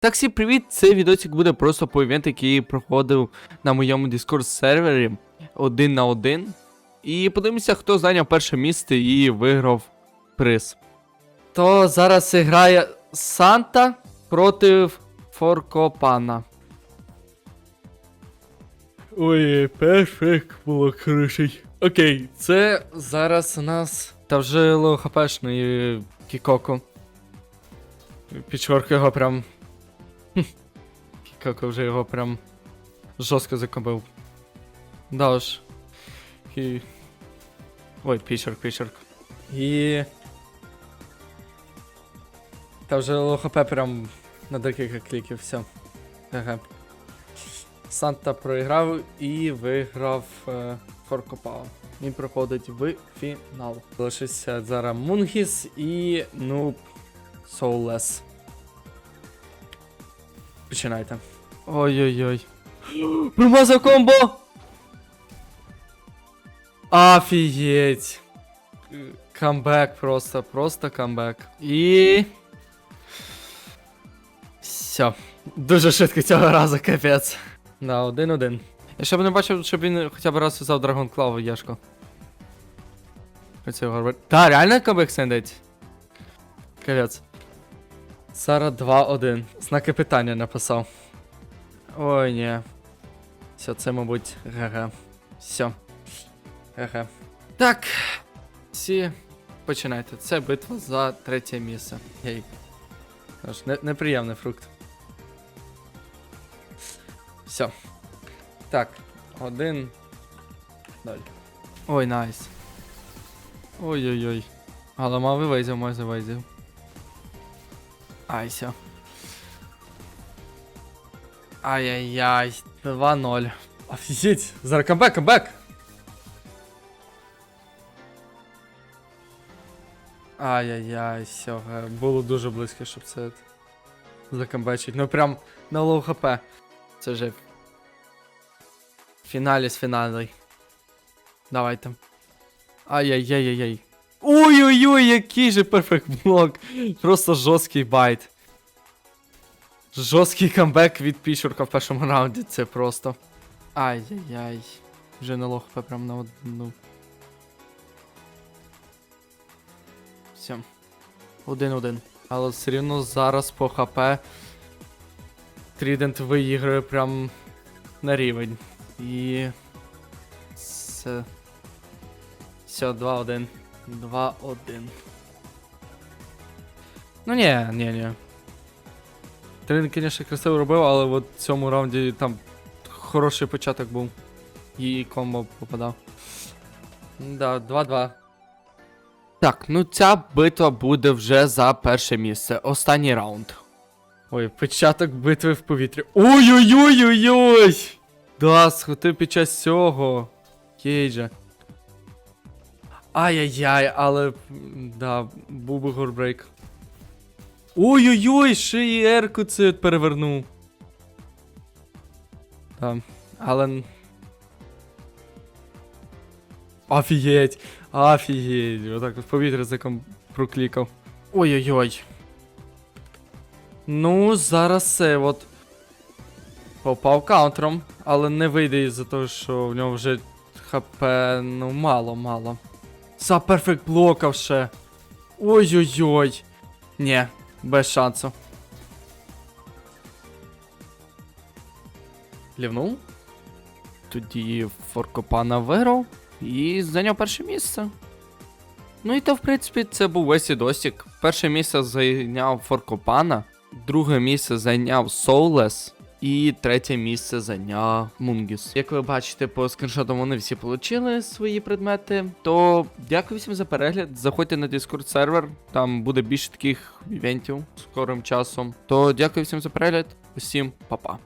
Так, всім привіт! Цей відосик буде просто по івенту, який проходив на моєму Discord сервері один на один. І подивимося, хто зайняв перше місце і виграв приз. То зараз грає Санта проти Форкопана. Ой, перфект було хороший. Окей, це зараз у нас. Та вже лохапешний Кікоко. Підчорка його прям. Кікоко вже його прям жорстко закобив. Да уж. І... Ой, пічорк, пічорк. І. Та вже ЛХП прям на декілька кліків, все. Ага. Санта проіграв і виграв е, Форкопао. Він проходить в фінал. Залишився зараз Мунгіс і Нуб Соулес. Починайте. Ой-ой-ой. Промазав комбо! Офігеть. Камбек просто, просто камбек. І. Все. Дуже швидко цього разу, капець. Да, один-один. Я ще б не бачив, щоб він хоча б раз взяв Драгон Клаву Яшко. Оце його. Та, реально камбек сендить? Капець. Зараз 2-1. Знаки питання написав. Ой, ні. Все, це, мабуть, ГГ. Все. ГГ. Так. Всі починайте. Це битва за третє місце. Гей. Аж не, неприємний фрукт. Все. Так. Один. Далі. Ой, найс. Ой-ой-ой. Але мав вивезив, мав Ай, все. Ай-яй-яй. 2-0. Офігеть. Зараз камбек, камбек. Ай-яй-яй, все, було дуже близько, щоб це закамбечить. Ну прям на лоу хп. Це вже фіналі з фіналей. Давайте. Ай-яй-яй-яй-яй. Ой-ой-ой, який же перфект блок. Просто жорсткий байт. Жорсткий камбек від пішурка в першому раунді. Це просто. Ай-яй-яй. Вже на лоу хп прям на одну. Все. Один-один. Але все рівно зараз по ХП Трідент виіграє прям на рівень. І. Це. Все, 2-1. 2-1. Ну ні, ні, ні. Тридент, звісно, красиво робив, але от в цьому раунді там хороший початок був. І комбо попадав. Да, 2-2. Так, ну ця битва буде вже за перше місце. Останній раунд. Ой, початок битви в повітрі. Ой-ой-ой-ой-ой! Да, схватив під час цього. Кейджа. Ай-яй-яй, але. Да, був би горбрейк. Ой-ой-ой, ще і Ерку це перевернув. Да, але. Офігеть! Офігеть! Отак в повітря заком проклікав. Ой-ой-ой. Ну, зараз це от. Попав каунтером, але не вийде із-за того, що в нього вже ХП, ну, мало-мало. За перфект блокав ще. Ой-ой-ой. Ні, без шансу. Лівнув. Тоді Форкопана виграв і зайняв перше місце. Ну і то, в принципі, це був весь відосик. Перше місце зайняв Форкопана, друге місце зайняв Соулес. І третє місце зайняв Мунгіс. Як ви бачите, по скріншотам вони всі отримали свої предмети. То дякую всім за перегляд. Заходьте на Discord сервер, там буде більше таких івентів скорим часом. То дякую всім за перегляд. Усім па-па.